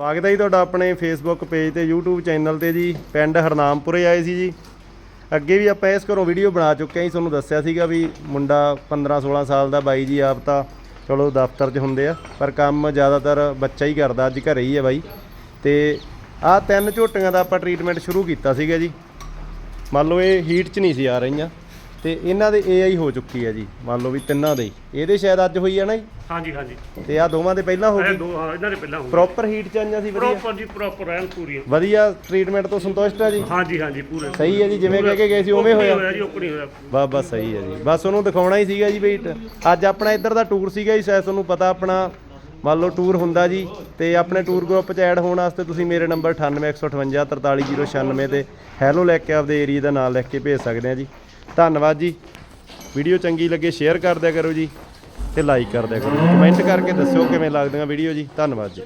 ਸਵਾਗਤ ਹੈ ਜੀ ਤੁਹਾਡਾ ਆਪਣੇ ਫੇਸਬੁੱਕ ਪੇਜ ਤੇ, YouTube ਚੈਨਲ ਤੇ ਜੀ। ਪਿੰਡ ਹਰਨਾਮਪੁਰੇ ਆਏ ਸੀ ਜੀ। ਅੱਗੇ ਵੀ ਆਪਾਂ ਇਸ ਘਰੋਂ ਵੀਡੀਓ ਬਣਾ ਚੁੱਕੇ ਹਾਂ ਜੀ। ਤੁਹਾਨੂੰ ਦੱਸਿਆ ਸੀਗਾ ਵੀ ਮੁੰਡਾ 15 16 ਸਾਲ ਦਾ ਬਾਈ ਜੀ ਆਪ ਤਾਂ ਚਲੋ ਦਫ਼ਤਰ 'ਚ ਹੁੰਦੇ ਆ, ਪਰ ਕੰਮ ਜ਼ਿਆਦਾਤਰ ਬੱਚਾ ਹੀ ਕਰਦਾ, ਅੱਜ ਘਰੇ ਹੀ ਹੈ ਬਾਈ। ਤੇ ਆਹ ਤਿੰਨ ਝੋਟੀਆਂ ਦਾ ਆਪਾਂ ਟ੍ਰੀਟਮੈਂਟ ਸ਼ੁਰੂ ਕੀਤਾ ਸੀਗਾ ਜੀ। ਮੰਨ ਲਓ ਇਹ ਹੀਟ 'ਚ ਨਹੀਂ ਸੀ ਆ ਰਹੀਆਂ। ਤੇ ਇਹਨਾਂ ਦੇ AI ਹੋ ਚੁੱਕੀ ਹੈ ਜੀ ਮੰਨ ਲਓ ਵੀ ਤਿੰਨਾਂ ਦੇ ਹੀ। ਇਹਦੇ ਸ਼ਾਇਦ ਅੱਜ ਹੋਈ ਹੈ ਨਾ ਜੀ? ਹਾਂਜੀ ਹਾਂਜੀ। ਤੇ ਆ ਦੋਵਾਂ ਦੇ ਪਹਿਲਾਂ ਹੋ ਇਹ ਗਈ? ਦੋ ਹਾਂ ਇਹਨਾਂ ਦੇ ਪਹਿਲਾਂ ਹੋ ਪ੍ਰੋਪਰ ਹੀਟ 'ਚ ਆਈਆਂ ਸੀ ਵਧੀਆ? ਪ੍ਰੋਪਰ ਜੀ ਪ੍ਰੋਪਰ ਐਨ ਪੂਰੀ ਵਧੀਆ ਟ੍ਰੀਟਮੈਂਟ ਤੋਂ ਸੰਤੁਸ਼ਟ ਆ ਜੀ? ਹਾਂਜੀ ਹਾਂਜੀ ਪੂਰੇ। ਸਹੀ ਹੈ ਜੀ ਜਿਵੇਂ ਕਹਿ ਕੇ ਗਏ ਸੀ ਉਵੇਂ ਓਪਨ ਹੀ ਹੋਇਆ ਜੀ ਓਪਨ ਹੀ ਹੋਇਆ। ਬਸ ਬਸ ਸਹੀ ਹੈ ਜੀ। ਬਸ ਉਹਨੂੰ ਦਿਖਾਉਣਾ ਹੀ ਸੀਗਾ ਜੀ ਵੀ ਅੱਜ ਆਪਣਾ ਇੱਧਰ ਦਾ ਟੂਰ ਸੀਗਾ ਜੀ ਸ਼ਾਇਦ ਤੁਹਾਨੂੰ ਪਤਾ ਆਪਣਾ ਮੰਨ ਲਓ ਟੂਰ ਹੁੰਦਾ ਜੀ ਤੇ ਆਪਣੇ ਟੂਰ ਗਰੁੱਪ 'ਚ ਐਡ ਹੋਣ ਵਾਸਤੇ ਤੁਸੀਂ ਮੇਰੇ ਨੰਬਰ 9815 43096 ਤੇ ਹੈਲੋ ਲਿਖ ਕੇ ਆਪਦੇ ਏਰੀਆ ਦਾ ਨਾਮ ਲਿਖ ਕੇ ਭੇਜ ਸਕਦੇ ਆ ਜੀ। ਧੰਨਵਾਦ ਜੀ। ਵੀਡੀਓ ਚੰਗੀ ਲੱਗੇ ਸ਼ੇਅਰ ਕਰ ਦਿਆ ਕਰੋ ਜੀ ਤੇ ਲਾਈਕ ਕਰ ਦਿਆ ਕਰੋ। ਕਮੈਂਟ ਕਰਕੇ ਦੱਸਿਓ ਕਿਵੇਂ ਲੱਗਦੀਆਂ ਵੀਡੀਓ ਜੀ। ਧੰਨਵਾਦ ਜੀ।